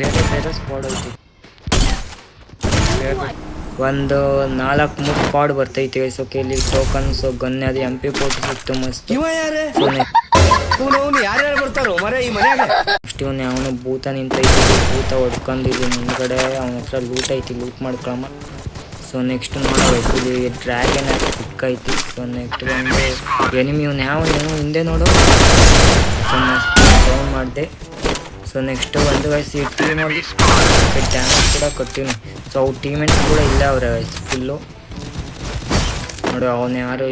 ಬೇರೆ ಬೇರೆ ಸ್ಕ್ವಾಡ್ ಐತಿ. ಒಂದು ನಾಲ್ಕು ಮೂರು ಸ್ಕ್ವಾಡ್ ಬರ್ತೈತಿ ಸೊ ಇಲ್ಲಿ ಟೋಕನ್ಸ್ ಗನ್ ಅದು ಎಂ ಪಿ ಫೋರ್ಟಿ ಸಿಕ್ತು ಮಸ್ತ್. ನೆಕ್ಸ್ಟ್ ಇವನು ಅವನು ಭೂತ ನಿಂತೈತಿ ಭೂತ ಹೊಡ್ಕೊಂಡಿದ್ದು ಮುಂದ್ಗಡೆ ಅವನ ಹತ್ರ ಲೂಟ್ ಐತಿ ಲೂಟ್ ಮಾಡ್ಕೊಳಮ್ಮ. ಸೊ ನೆಕ್ಸ್ಟ್ ನೋಡಬೇಕು ಇಲ್ಲಿ ಡ್ರ್ಯಾಗನ್ ಸಿಕ್ಕೈತಿ. ಸೊ ನೆಕ್ಸ್ಟ್ ಬಂದು ಎನಿಮಿ ಇವ್ನು ಯಾವ ಏನು ಹಿಂದೆ ನೋಡು. ಮಾಡಿದೆ. ಸೊ ನೆಕ್ಸ್ಟ್ ಒಂದು ವಯಸ್ಸು ಈ ನೋಡಿ ಡ್ಯಾಮೇಜ್ ಕೂಡ ಕೊಟ್ಟಿನಿ ಸೊ ಅವ್ರ ಟೀಮೆಂಟ್ಸ್ ಕೂಡ ಇಲ್ಲ ಅವ್ರ ವಯಸ್ಸು ಫುಲ್ಲು ನೋಡು, ಅವನು ಯಾರು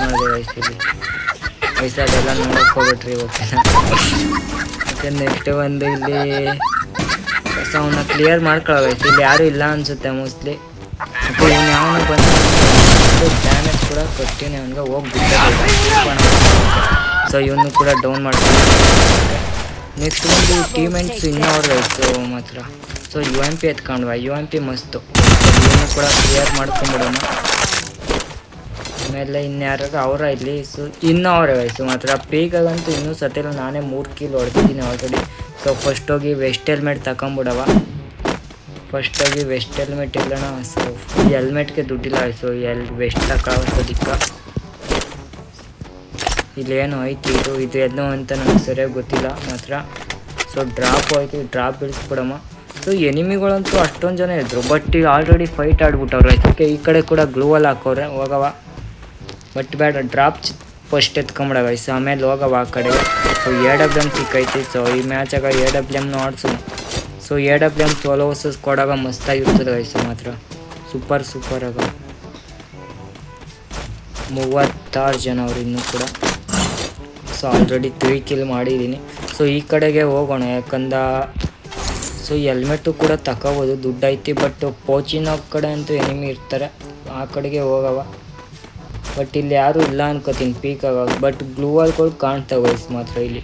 ಮಾಡಿದೆ ವಯಸ್ಸಲ್ಲಿ ಹೋಗ್ಬಿಟ್ರಿ ಓಕೆನಾ ಮತ್ತೆ ನೆಕ್ಸ್ಟ್ ಒಂದು ಇಲ್ಲಿ ಸೊ ಅವನ್ನ ಕ್ಲಿಯರ್ ಮಾಡ್ಕೊಳ್ಬೇಕು ಇಲ್ಲಿ ಯಾರು ಇಲ್ಲ ಅನ್ಸುತ್ತೆ ಮೋಸ್ಟ್ಲಿ ಮತ್ತೆ ಇವ್ನು ಬಂದು ಡ್ಯಾಮೇಜ್ ಕೂಡ ಕೊಟ್ಟಿನಿ ಅವನಿಗೆ ಹೋಗ್ಬಿಟ್ಟು ಸೊ ಇವನು ಕೂಡ ಡೌನ್ ಮಾಡ್ತಾರೆ ನೆಕ್ಸ್ಟ್ ಒಂದು ಟೀಮೆಂಟ್ಸ್ ಇನ್ನೂ ಅವ್ರ ಸೊ ಮಾತ್ರ. ಸೊ ಯು ಎಂ ಪಿ ಎತ್ಕೊಂಡ್ವ. ಯು ಎಂ ಪಿ ಮಸ್ತು. ಇವನು ಕೂಡ ಕ್ಲಿಯರ್ ಮಾಡ್ಕೊಂಬಿಡೋಣ ಆಮೇಲೆ ಇನ್ಯಾರು ಅವರ ಇಲ್ಲಿ ಸೊ ಇನ್ನೂ ಅವರೇ ವಯಸ್ಸು ಮಾತ್ರ. ಪೀಕಾಗಂತೂ ಇನ್ನೂ ಸತಿಲ್ಲ ನಾನೇ ಮೂರು ಕಿಲ್ ಹೊಡೆದಿದ್ದೀನಿ ಆಲ್ರೆಡಿ ಸೊ ಫಸ್ಟ್ ಹೋಗಿ ವೆಸ್ಟ್ ಹೆಲ್ಮೆಟ್ ತಗೊಂಬಿಡವ ಫಸ್ಟ್ ಹೋಗಿ ವೆಸ್ಟ್ ಹೆಲ್ಮೆಟ್ ಇಲ್ಲಣ ಸೊ ಹೆಲ್ಮೆಟ್ಗೆ ದುಡ್ಡಿಲ್ಲ. ಸೊ ಎಲ್ ವೆಸ್ಟ್ ತಗೊಳೋದಕ್ಕೆ ಇಲ್ಲೇನು ಐತಿ ಇದು? ಇದು ಏನೋ ಅಂತ ನನಗೆ ಸರಿಯಾಗಿ ಗೊತ್ತಿಲ್ಲ, ಮಾತ್ರ ಸೊ ಡ್ರಾಪ್ ಆಯಿತು ಡ್ರಾಪ್ ಬೀಳಿಸ್ಬಿಡಮ್ಮ. ಸೊ, ಎನಿಮಿಗಳಂತೂ ಅಷ್ಟೊಂದು ಜನ ಇದ್ರು ಬಟ್ ಈಗ ಆಲ್ರೆಡಿ ಫೈಟ್ ಆಡ್ಬಿಟ್ಟವ್ರು. ಅದಕ್ಕೆ ಈ ಕಡೆ ಕೂಡ ಗ್ಲೂವಲ್ಲಿ ಹಾಕೋರೆ, ಹೋಗವ. ಬಟ್ ಬೇಡ ಡ್ರಾಪ್ ಫಸ್ಟ್ ಎತ್ಕೊಂಬಿಡವ. ಸೊ ಆಮೇಲೆ ಹೋಗವ ಆ ಕಡೆ. ಸೊ ಎ ಡಬ್ಲ್ಯೂ ಎಂ ಸಿಕ್ಕೈತಿ. ಸೊ ಈ ಮ್ಯಾಚಾಗ ಎ ಡಬ್ಲ್ಯೂ ಎಮ್ನ ಆಡ್ಸು so A W M solo versus ಕೊಡಾಗ ಮಸ್ತಾಗಿರ್ತದೆ ವಯಸ್ಸು ಮಾತ್ರ. ಸೂಪರ್ ಸೂಪರ್ ಆಗ. ಮೂವತ್ತಾರು ಜನ ಅವ್ರು ಇನ್ನೂ ಕೂಡ. ಸೊ ಆಲ್ರೆಡಿ ತ್ರೀ ಕಿಲ್ ಮಾಡಿದ್ದೀನಿ. ಸೊ ಈ ಕಡೆಗೆ ಹೋಗೋಣ. ಯಾಕಂದ ಸೊ ಹೆಲ್ಮೆಟ್ಟು ಕೂಡ ತಗೋಬೋದು. ದುಡ್ಡು ಐತಿ ಬಟ್ ಪೋಚಿನ ಕಡೆ ಅಂತೂ ಎನಿಮಿ ಇರ್ತಾರೆ. ಆ ಕಡೆಗೆ ಹೋಗವ. ಬಟ್ ಇಲ್ಲಿ ಯಾರೂ ಇಲ್ಲ ಅನ್ಕೋತೀನಿ ಪೀಕ್ ಆಗ. ಬಟ್ ಗ್ಲೂವಲ್ಗಳು ಕಾಣ್ತಾ ವಯಸ್ಸು ಮಾತ್ರ ಇಲ್ಲಿ.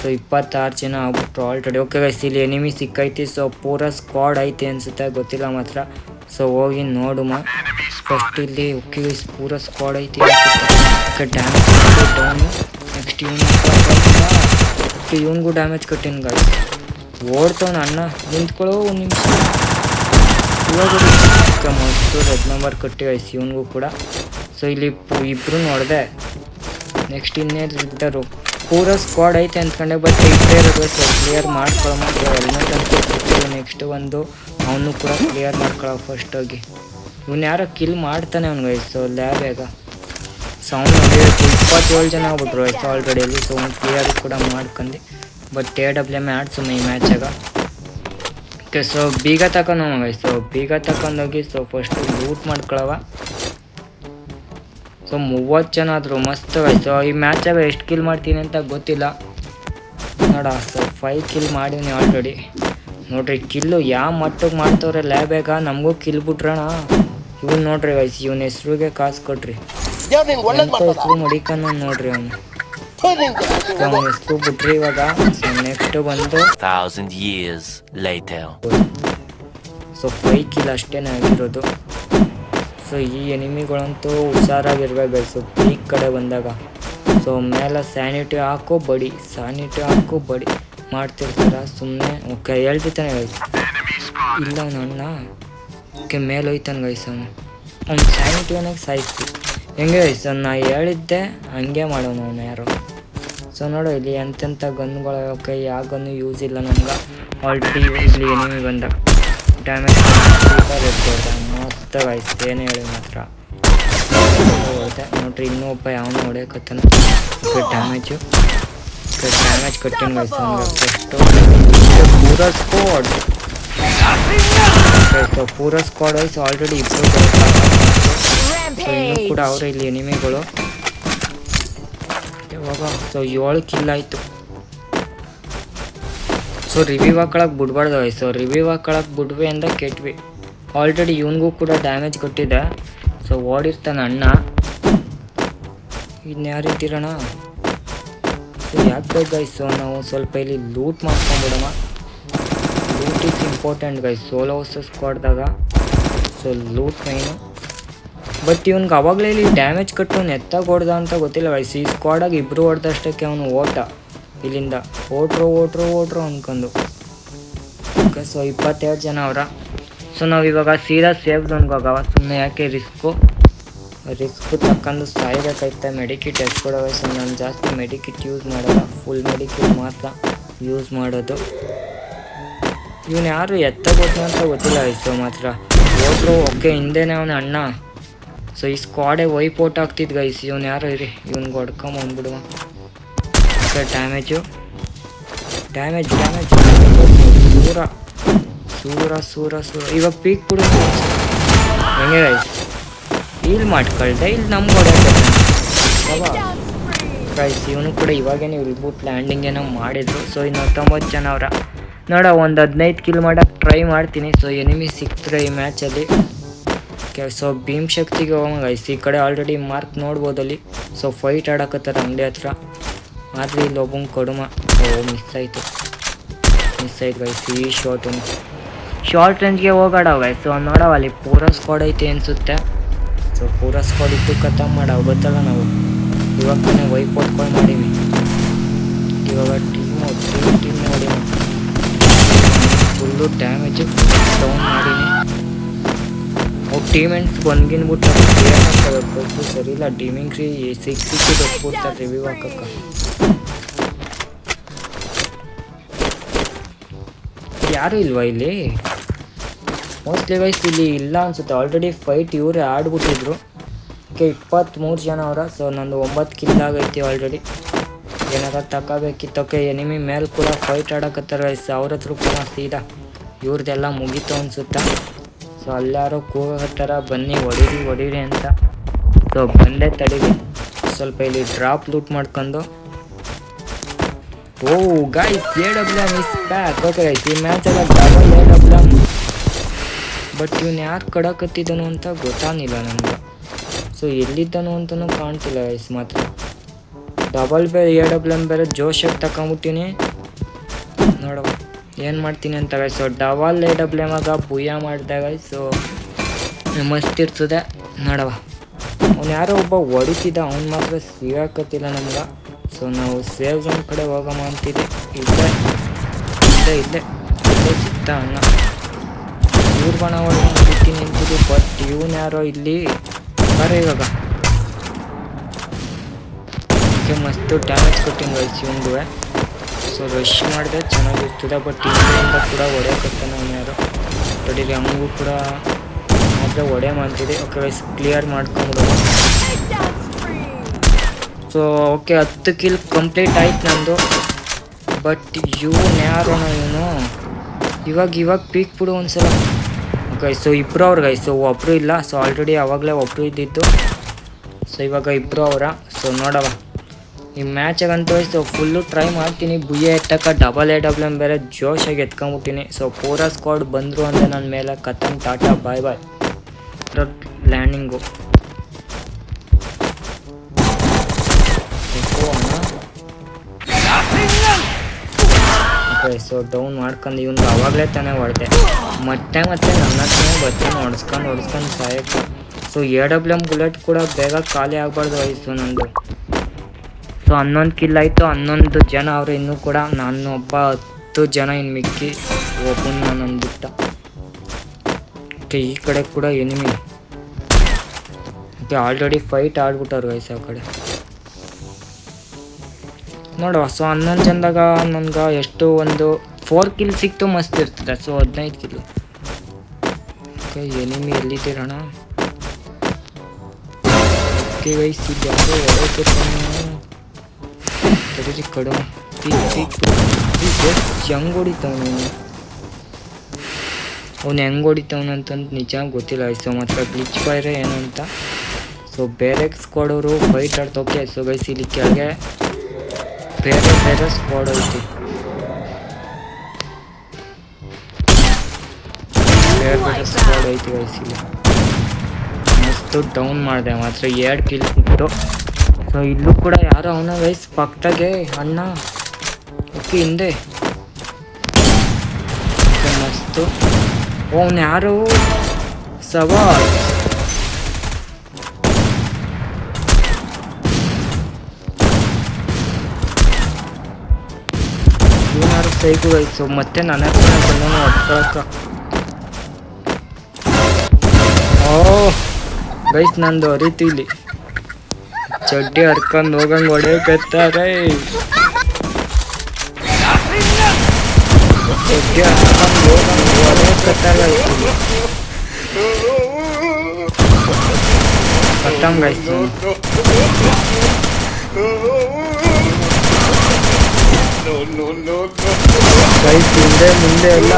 ಸೊ ಇಪ್ಪತ್ತಾರು ಜನ ಆಗ್ಬಿಟ್ರು ಆಲ್ರೆಡಿ ಓಕೆ ಗೈಸ್ ಇಲ್ಲಿ ಎನಿಮಿ ಸಿಕ್ಕೈತಿ. ಸೊ ಪೂರ ಸ್ಕ್ವಾಡ್ ಐತಿ ಅನ್ಸುತ್ತೆ ಗೊತ್ತಿಲ್ಲ ಮಾತ್ರ. ಸೊ ಹೋಗಿ ನೋಡುಮ. ಫಸ್ಟ್ ಇಲ್ಲಿ ಓಕೆ ಪೂರ ಸ್ಕ್ವಾಡ್ ಐತಿ ಡ್ಯಾಮೇಜ್ ಡೌನು ನೆಕ್ಸ್ಟ್ ಇವನು ಓಕೆ ಇವನಿಗೂ ಡ್ಯಾಮೇಜ್ ಕೊಟ್ಟಿನ ಗಾಯ್ಸ್ ಓಡ್ತವನ ಅಣ್ಣ. ನಿಂತ್ಕೊಳ್ಳೋ ಒಂದು ನಿಮಿಷ. ಇವಾಗ ಮಸ್ತು ರೆಡ್ ನಂಬರ್ ಕಟ್ಟಿ ಗೈಸ್ ಇವನಿಗೂ ಕೂಡ. ಸೊ ಇಲ್ಲಿ ಇಬ್ಬರು ನೋಡಿದೆ. ನೆಕ್ಸ್ಟ್ ಇನ್ನೇನು ಪೂರ ಸ್ಕ್ವಾಡ್ ಐತೆ ಅಂದ್ಕೊಂಡೆ ಬಟ್ ಇಬ್ಬರೇ ಇರೋದು ಸೊ ಕ್ಲಿಯರ್ ಮಾಡ್ಕೊಳ್ಳೋ ಹೆಲ್ಮೆಟ್ ಅಂತ ನೆಕ್ಸ್ಟ್ ಒಂದು, ಅವನು ಕೂಡ ಕ್ಲಿಯರ್ ಮಾಡ್ಕೊಳ್ಳೋ ಫಸ್ಟ್ ಹೋಗಿ. ಇವನು ಯಾರೋ ಕಿಲ್ ಮಾಡ್ತಾನೆ ಅವ್ನಿಗೆ ವಯಸ್ಸು ಲ್ಯಾಬ್ ಬೇಗ ಸೌಂಡ್ ಇಪ್ಪತ್ತೇಳು ಜನ ಆಗ್ಬಿಟ್ರು ವಯಸ್ಸು ಆಲ್ರೆಡಿ ಅಲ್ಲಿ ಸೊ ಒಂದು ಕ್ಲಿಯರ್ ಕೂಡ ಮಾಡ್ಕೊಂಡು ಬಟ್ ಎ ಡಬ್ಲ್ಯೂ ಎಂ ಆಡ್ಸು ಈ ಮ್ಯಾಚಾಗ ಓಕೆ ಸೊ ಬೀಗ ತಗೊಂಡು ಮಗ ಸೊ ಬೀಗ ತಕೊಂಡೋಗಿ ಸೊ ಫಸ್ಟ್ ಲೂಟ್ ಮಾಡ್ಕೊಳವ. ಸೊ ಮೂವತ್ತು ಜನ ಆದರು, ಮಸ್ತ್ ಆಯ್ತು ಈ ಮ್ಯಾಚಾಗ ಎಷ್ಟು ಕಿಲ್ ಮಾಡ್ತೀನಿ ಅಂತ ಗೊತ್ತಿಲ್ಲ. ನೋಡ ಸೊ ಫೈವ್ ಕಿಲ್ ಮಾಡೀನಿ ಆಲ್ರೆಡಿ ನೋಡ್ರಿ ಕಿಲ್ಲು ಯಾವ ಮಟ್ಟಕ್ಕೆ ಮಾಡ್ತವ್ರೆ ಲ್ಯಾಬೇಗ ನಮಗೂ ಕಿಲ್ ಬಿಟ್ರಣ. ಇವ್ನು ನೋಡ್ರಿ ವಯಸ್ಸು ಇವನ ಹೆಸ್ರಿಗೆ ಕಾಸು ಕೊಟ್ರಿ. ಹೆಸ್ರು ಮಡಿಕನ ನೋಡ್ರಿ ಅವನು. ಅವನ ಹೆಸ್ರು ಬಿಟ್ರಿ ಇವಾಗ ಸೊ ನೆಕ್ಸ್ಟ್ ಬಂದು Thousand years later. So five kill ಅಷ್ಟೇನೆ ಆಗಿರೋದು. ಸೊ ಈ ಎನಿಮಿಗಳಂತೂ ಹುಷಾರಾಗಿರ್ಬೇಕು ಸೊ ಪೀಕ್ ಕಡೆ ಬಂದಾಗ. ಸೊ ಮೇಲೆ ಸ್ಯಾನಿಟಿ ಹಾಕೋ ಬಡಿ ಸ್ಯಾನಿಟಿ ಹಾಕೋ ಬಡಿ ಮಾಡ್ತಿರ್ತಾರ? ಸುಮ್ಮನೆ ಓಕೆ ಹೇಳ್ತಿತ್ತಾನೆ ಇಲ್ಲ ನನ್ನ. ಅಣ್ಣ ಓಕೆ ಮೇಲೆ ಹೋಯ್ತಾನೆ ಗೈಸ್ ಅವನು. ಅವ್ನು ಸ್ಯಾನಿಟಿ ಅನ್ನೋಕೆ ಸಾಯಿಸ್ತಿ. ಹೆಂಗೆ ಗೈಸ್ ನಾ ಹೇಳಿದ್ದೆ, ಹಂಗೆ ಮಾಡೋನು ಅವನು ಯಾರು. ಸೊ ನೋಡು, ಇಲ್ಲಿ ಎಂತೆಂಥ ಗನ್ಗಳು ಓಕೆ ಯಾವ ಗನ್ನು ಯೂಸ್ ಇಲ್ಲ ನಮ್ಗೆ. ಆಲ್ರೆಡಿ ಇಲ್ಲಿ ಎನಿಮಿ ಬಂದ. ಡ್ಯಾಮೇಜ್ ಮಸ್ತ್ ಗೈಸ್ ಏನು ಹೇಳಿ ಮಾತ್ರ. ನೋಡ್ರಿ, ಇನ್ನೂ ಒಬ್ಬ ಯಾವನು ಹೊಡೆಯಕತ್ತಾನ. ಡ್ಯಾಮೇಜು ಡ್ಯಾಮೇಜ್ ಕೊಟ್ಟಿನ ಗೈಸ್ ಅವ್ನಿಗೆ. ಫಸ್ಟು ಪೂರ ಸ್ಕೋಡ್ ಸೊ ಪೂರ ಸ್ಕ್ವಾಡ್ ವೈಸ್ ಆಲ್ರೆಡಿ ಇಬ್ಬರು ಸೊ ಇನ್ನೂ ಕೂಡ ಅವರು ಇಲ್ಲಿ ಎನಿಮೆಗಳು. ಯಾವಾಗ? ಸೊ ಏಳು ಕಿಲ್ ಆಯಿತು. ಸೊ ರಿವ್ಯೂ ಹಾಕೊಳಕ್ಕೆ ಬಿಡ್ಬಾರ್ದು ಸೊ ರಿವ್ಯೂ ಹಾಕೊಳಕ್ಕೆ ಬಿಡ್ವಿ ಅಂದ ಕೆಟ್ವಿ. ಆಲ್ರೆಡಿ ಇವನಿಗೂ ಕೂಡ ಡ್ಯಾಮೇಜ್ ಕೊಟ್ಟಿದೆ. ಸೊ ಓಡಿರ್ತಾನೆ ಅಣ್ಣ. ಇನ್ನು ಯಾರಿದ್ದೀರಣ್ಣ ಸೊ ಯಾಕೆ ಗೈಸ್ ನಾವು ಸ್ವಲ್ಪ ಇಲ್ಲಿ loot ಮಾಡ್ಕೊಂಬಿಡೋಣ. Loot is important guys solo versus ಸ್ಕ್ವಾಡ್ದಾಗ so loot main but ಇವ್ನಿಗೆ ಅವಾಗಲೇ ಇಲ್ಲಿ ಡ್ಯಾಮೇಜ್ ಕಟ್ಟು ನೆತ್ತಾಗ ಹೊಡ್ದ ಅಂತ ಗೊತ್ತಿಲ್ಲ ಗೈಸ್ ಈ ಸ್ಕ್ವಾಡಾಗಿ ಇಬ್ಬರು ಹೊಡೆದಷ್ಟಕ್ಕೆ ಅವನು ಓಟ. ಇಲ್ಲಿಂದ ಓಟ್ರು ಓಟ್ರು ಓಟ್ರು ಅಂದ್ಕೊಂಡು ಓಕೆ ಸೊ ಇಪ್ಪತ್ತೆರಡು ಜನ ಅವರ. ಸೊ ನಾವು ಇವಾಗ ಸೀದಾ ಸೇಫ್ ಝೋನ್ಗೆ ಸುಮ್ಮನೆ ಯಾಕೆ ರಿಸ್ಕು ರಿಸ್ಕ್ ತಕ್ಕಂದು ಸಾಯ್ಬೇಕಾಯ್ತಾ. ಮೆಡಿಕಿಟ್ ಎಸ್ಕೊಡವೆ ಸೊ ನಾನು ಜಾಸ್ತಿ ಮೆಡಿಕಿಟ್ ಯೂಸ್ ಮಾಡೋಲ್ಲ. ಫುಲ್ ಮೆಡಿಕಿಟ್ ಮಾತ್ರ ಯೂಸ್ ಮಾಡೋದು. ಇವನು ಯಾರು ಎತ್ತ ಅಂತ ಗೊತ್ತಿಲ್ಲ, ಐಸೋ ಮಾತ್ರ. ಹೋದ್ರು, ಓಕೆ, ಹಿಂದೆನೇ ಅವನ ಅಣ್ಣ. ಸೊ ಈ ಸ್ಕ್ವಾಡೇ ಔಟ್ ಆಗ್ತಿದ್ ಗೈಸ್ ಇವನು ಯಾರು ಇರಿ? ಇವ್ನಿಗೆ ಹೊಡ್ಕೊಂಬಂದ್ಬಿಡುವ ಓಕೆ ಡ್ಯಾಮೇಜು ಡ್ಯಾಮೇಜ್ ಡ್ಯಾಮೇಜ್ ಸೂರ ಸೂರ ಸೂರ ಸೂರ. ಇವಾಗ ಪೀಕ್ ಬಿಡು ಹೆಂಗೆ ಗೈಸ್ ಇಲ್ಲಿ ಮಾಡ್ಕೊಳ್ದೆ, ಇಲ್ಲಿ ನಮ್ಗೆ ಹೊಡೆಯೋದು ಗೈಸ್ ಇವನು ಕೂಡ ಇವಾಗೇನೆ ಇಲ್ಬಿಟ್ಟು ಲ್ಯಾಂಡಿಂಗ್ ಏನೋ ಮಾಡಿದ್ರು. ಸೊ ಇನ್ನು ಹತ್ತೊಂಬತ್ತು ಜನ ಅವರ. ನೋಡ, ಒಂದು ಹದಿನೈದು ಕಿಲ್ ಮಾಡೋಕ್ಕೆ ಟ್ರೈ ಮಾಡ್ತೀನಿ. ಸೊ ಎನಿಮಿ ಸಿಕ್ತಾರೆ ಈ ಮ್ಯಾಚಲ್ಲಿ ಸೊ ಭೀಮ್ ಶಕ್ತಿಗೆ ಹೋಗೋಣ ಐಸ್ ಈ ಕಡೆ ಆಲ್ರೆಡಿ ಮಾರ್ಕ್ ನೋಡ್ಬೋದು ಅಲ್ಲಿ. ಸೊ ಫೈಟ್ ಆಡಕತ್ತಾರೆ ಅಂಗಡಿ ಹತ್ರ. ಆದರೆ ಇಲ್ಲಿ ಒಬ್ಬಂಗೆ ಕಡುಮ. ಓ ಮಿಸ್ ಆಯಿತು. ಮಿಸ್ ಆಯ್ತು ಗೈಸ್ ಈ ಶಾರ್ಟ್ ಶಾರ್ಟ್ ರೇಂಜ್ಗೆ ಹೋಗಾಡವ ಗೈಸ್ ನೋಡವ ಅಲ್ಲಿ ಪೂರ ಸ್ಕ್ವಾಡ್ ಐತೆ ಅನಿಸುತ್ತೆ. ಸೊ ಪೂರ ಸ್ಕ್ವಾಡ್ ಇತ್ತು ಖತಮ್ ಮಾಡ ಗೊತ್ತಲ್ಲ ನಾವು? ಇವಾಗ ತಾನೇ ವೈಪ್ ಹೊಡ್ಕೊಂಡು ಮಾಡೀವಿ. ಇವಾಗ team team team full damage down ಮಾಡೀನಿ. ಅವು ಟೀಮೆಂಟ್ಸ್ ಬನ್ಗಿನ್ ಬಿಟ್ಟು ಸರಿ ಇಲ್ಲ ಟೀಮಿಂಗ್ ರೀ ಸಿಕ್ಸ್ ಸಿಕ್ಸ್ ಕೊಡ್ತಾರೆ ರಿವ್ಯೂ ಹಾಕಕ್ಕೆ. ಯಾರು ಇಲ್ವಾ ಇಲ್ಲಿ? ಮೋಸ್ಟ್ಲಿ ವೈಸ್ ಇಲ್ಲಿ ಇಲ್ಲ ಅನ್ಸುತ್ತೆ. ಆಲ್ರೆಡಿ ಫೈಟ್ ಇವರೇ ಆಡ್ಬಿಟ್ಟಿದ್ರು. ಓಕೆ ಇಪ್ಪತ್ತ್ಮೂರು ಜನ ಅವರ ಸೊ ನಂದು ಒಂಬತ್ತು ಕಿಲ್ ಆಗೈತಿ ಆಲ್ರೆಡಿ ಏನಾರ ತಗೋಬೇಕಿತ್ತು ಓಕೆ ಎನಿಮಿ ಮೇಲೆ ಕೂಡ ಫೈಟ್ ಆಡಕತ್ತಾರ ಅವ್ರ ಹತ್ರ ಕೂಡ ಸೀದಾ. ಇವ್ರದ್ದೆಲ್ಲ ಮುಗೀತು ಅನ್ಸುತ್ತಾ? ಸೊ ಅಲ್ಲಾರು ಕೂಗತ್ತಾರ ಬನ್ನಿ ಹೊಡೀರಿ ಹೊಡೀರಿ ಅಂತ. ಸೊ ಬಂದೇ ತಡೀರಿ. ಸ್ವಲ್ಪ ಇಲ್ಲಿ ಡ್ರಾಪ್ ಲೂಟ್ ಮಾಡ್ಕೊಂಡು. ಓ guys A W M is back okay guys ಈ ಮ್ಯಾಚ್ ಎಲ್ಲ ಡಬಲ್ ಎ ಡಬ್ಲ್ಯೂ ಬಟ್ ಇವ್ನು ಯಾರು ಕಡಕತ್ತಿದ್ದನು ಅಂತ ಗೊತ್ತಾಗಿಲ್ಲ ನನಗೆ ಸೊ ಎಲ್ಲಿದ್ದನು ಅಂತಲೂ ಕಾಣ್ತಿಲ್ಲ ಗೈಸ್ ಮಾತ್ರ. ಡಬಲ್ ಬೇರೆ ಎ ಡಬ್ಲ್ಯೂ ಬೇರೆ ಜೋಶಾಗಿ ತಗೊಂಬಿಟ್ಟಿನಿ ನೋಡವ ಏನು ಮಾಡ್ತೀನಿ ಅಂತ so double A W M ಆಗ ಭುಯ್ಯ ಮಾಡಿದಾಗ ಸೊ ಮಸ್ತ್ ಇರ್ತದೆ. ನೋಡವ ಅವ್ನು ಯಾರೋ ಒಬ್ಬ ಹೊಡಿತಿದ್ದ, ಅವ್ನು ಮಾತ್ರ ಸಿಗಾಕತ್ತಿಲ್ಲ ನಮ್ಗೆ. ಸೊ ನಾವು ಸೇವ್ ಝೋನ್ ಕಡೆ ಹೋಗಮ್ಮ ಅಂತಿದ್ದೆ. ಇಲ್ಲೇ ಇಲ್ಲೇ ಇಲ್ಲೇ. ಇಲ್ಲೇ ಸಿಗ್ತ ಅಣ್ಣ ಇವ್ರು ಬಣ ಬಿಟ್ಟು ನಿಂತಿದ್ದು ಬಟ್ ಇವನು ಯಾರೋ ಇಲ್ಲಿ ಬರೋ ಇವಾಗ. ಮಸ್ತ್ ಮಸ್ತು ಡ್ಯಾಮೇಜ್ ಕೊಟ್ಟಿಂಗ್ ಗೈಸ್ ಇವಂಗುವೆ ಸೊ ರಶ್ ಮಾಡಿದೆ ಚೆನ್ನಾಗಿರ್ತದೆ ಬಟ್ ಇಂದ ಕೂಡ ಹೊಡೆಯಕತ್ತಾನ ಅವನು ಬಟ್ ಇಲ್ಲಿ ಹಂಗೂ ಕೂಡ ಮಾತ್ರ ಹೊಡೆ ಮಾಡ್ತಿದೆ. ಓಕೆ ವೈಸ್ ಕ್ಲಿಯರ್ ಮಾಡ್ಕೊಂಡು ಸೊ ಓಕೆ ಹತ್ತು ಕಿಲ್ ಕಂಪ್ಲೀಟ್ ಆಯ್ತು ನಂದು. ಬಟ್ ಇವನು ಯಾರು ಇವನು? ಇವಾಗ ಇವಾಗ ಪೀಕ್ ಬಿಡು ಒಂದ್ಸಲ. ಓಕೆ ಸೊ ಇಬ್ಬರು ಅವ್ರಿಗೆ ಸೊ ಒಬ್ಬರು ಇಲ್ಲ. ಸೊ ಆಲ್ರೆಡಿ ಅವಾಗಲೇ ಒಬ್ಬರು ಇದ್ದಿದ್ದು. ಸೊ ಇವಾಗ ಇಬ್ಬರು ಅವರ. ಸೊ ನೋಡವ. ಈ ಮ್ಯಾಚಾಗಂತೂ ಸೊ ಫುಲ್ಲು ಟ್ರೈ ಮಾಡ್ತೀನಿ. ಬುಯ್ಯ ಎತ್ತಕ್ಕ ಡಬಲ್ ಎ ಡಬ್ಲ್ಯೂ ಎಂ ಬೇರೆ ಜೋಶಾಗಿ ಎತ್ಕೊಂಬಿಟ್ಟಿನಿ ಸೊ ಪೂರಾ ಸ್ಕ್ವಾಡ್ ಬಂದರು ಅಂದರೆ ನನ್ನ ಮೇಲೆ ಕತ್ತನ್, Tata bye bye landing so down ಮಾಡ್ಕೊಂಡು ಇವನು ಅವಾಗಲೇ ತಾನೇ ಹೊಡೆದೆ. ಮತ್ತೆ ಮತ್ತೆ ನನ್ನ ಹತ್ರನೇ ಬರ್ತಾನೆ, ಹೊಡ್ಸ್ಕೊಂಡು ಹೊಡ್ಸ್ಕೊಂಡು ಸಾಯಕ್ಕೆ. So A W M bullet ಕೂಡ ಬೇಗ ಖಾಲಿ ಆಗಬಾರ್ದು ವಯಸ್ಸು ನಂದು. ಸೊ ಹನ್ನೊಂದು ಕಿಲ್ ಆಯಿತು, ಹನ್ನೊಂದು ಜನ ಅವರು ಇನ್ನೂ ಕೂಡ ನಾನು ಒಬ್ಬ ಹತ್ತು ಜನ ಇನ್ನು ಮಿಕ್ಕಿ ಒಬ್ಬನ ನಾನು ಬಿಟ್ಟ ಓಕೆ ಈ ಕಡೆ ಕೂಡ ಎನಿಮಿ ಓಕೆ ಆಲ್ರೆಡಿ ಫೈಟ್ ಆಡ್ಬಿಟ್ಟವ್ರು ವಯಸ್ಸು ಆ ಕಡೆ. ನೋಡುವ ಸೊ ಹನ್ನೊಂದು ಜನದಾಗ ನನ್ಗೆ ಎಷ್ಟು ಒಂದು ಫೋರ್ ಕಿಲ್ ಸಿಕ್ತು ಮಸ್ತ್ ಇರ್ತದೆ ಸೊ ಹದಿನೈದು ಕಿಲ್ ಓಕೆ ಎನಿಮಿ ಎಲ್ಲಿದ್ದೀರಣ್ಣ? ಓಕೆ ಗೈಸ್ ಇದು ಯಾರೋ ತಡೀರಿ ಕಡು ಎಷ್ಟು ಹೆಂಗೆ ಹೊಡಿತಾವನು ಅವ್ನು ಹೆಂಗೆ ಹೊಡಿತಾವನಂತಂದು ನಿಜ ಗೊತ್ತಿಲ್ಲ. ಸೊ ಮಾತ್ರ ಗ್ಲಿಚ್ ಫೈರ್ ಏನು ಅಂತ. ಸೊ ಬೇರೆ ಸ್ಕ್ವಾಡವರು ಫೈಟ್ ಆಡ್ತೋಕೆ ಸೊ ಗೈಸ್ ಇಲ್ಲಿ ಕೆಳಗೆ ಬೇರೆ ಬೇರೆ ಸ್ಕ್ವಾಡ್ ಐತಿ. ಬೇರೆ ಬೇರೆ ಸ್ಕ್ವಾಡ್ ಐತಿ ಗೈಸ್ ಇಲ್ಲಿ. ಮಸ್ತು ಡೌನ್ ಮಾಡಿದೆ ಮಾತ್ರ. ಎರಡು ಕಿಲ್ ಸೊ ಇಲ್ಲೂ ಕೂಡ ಯಾರು ಅವನ ವಯಸ್ಸು ಪಕ್ಕದಾಗೆ ಅಣ್ಣ ಓಕೆ ಹಿಂದೆ ಮಸ್ತು ಅವನು ಯಾರು? ಸವಾಲ್. ಇವನಾರು ಸೈಕು ವಯಸ್ಸು ಮತ್ತೆ ನನ್ನ ಹತ್ರ ಓ ಗೈಸ್ ನಂದು ಅರಿತಿಲಿ. ಚಡ್ಡಿ ಹರ್ಕೊಂಡು ಹೋಗಂಗ್ ಹೊಡೆಯಕತ್ತಾರೆ ಚಡ್ಡಿ ಹರ್ಕೊಂಡು ಹೋಗಂಗ್ ಹೊಡೆಯಕತ್ತಾರ ಗೈಸ್ ಹಿಂದೆ ಮುಂದೆ ಎಲ್ಲ.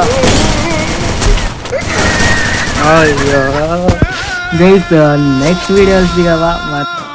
ಅಯ್ಯೋ. ಗೈಸ್ ನೆಕ್ಸ್ಟ್ ವಿಡಿಯೋಸ್ ಸಿಗವ ಮತ್ತೆ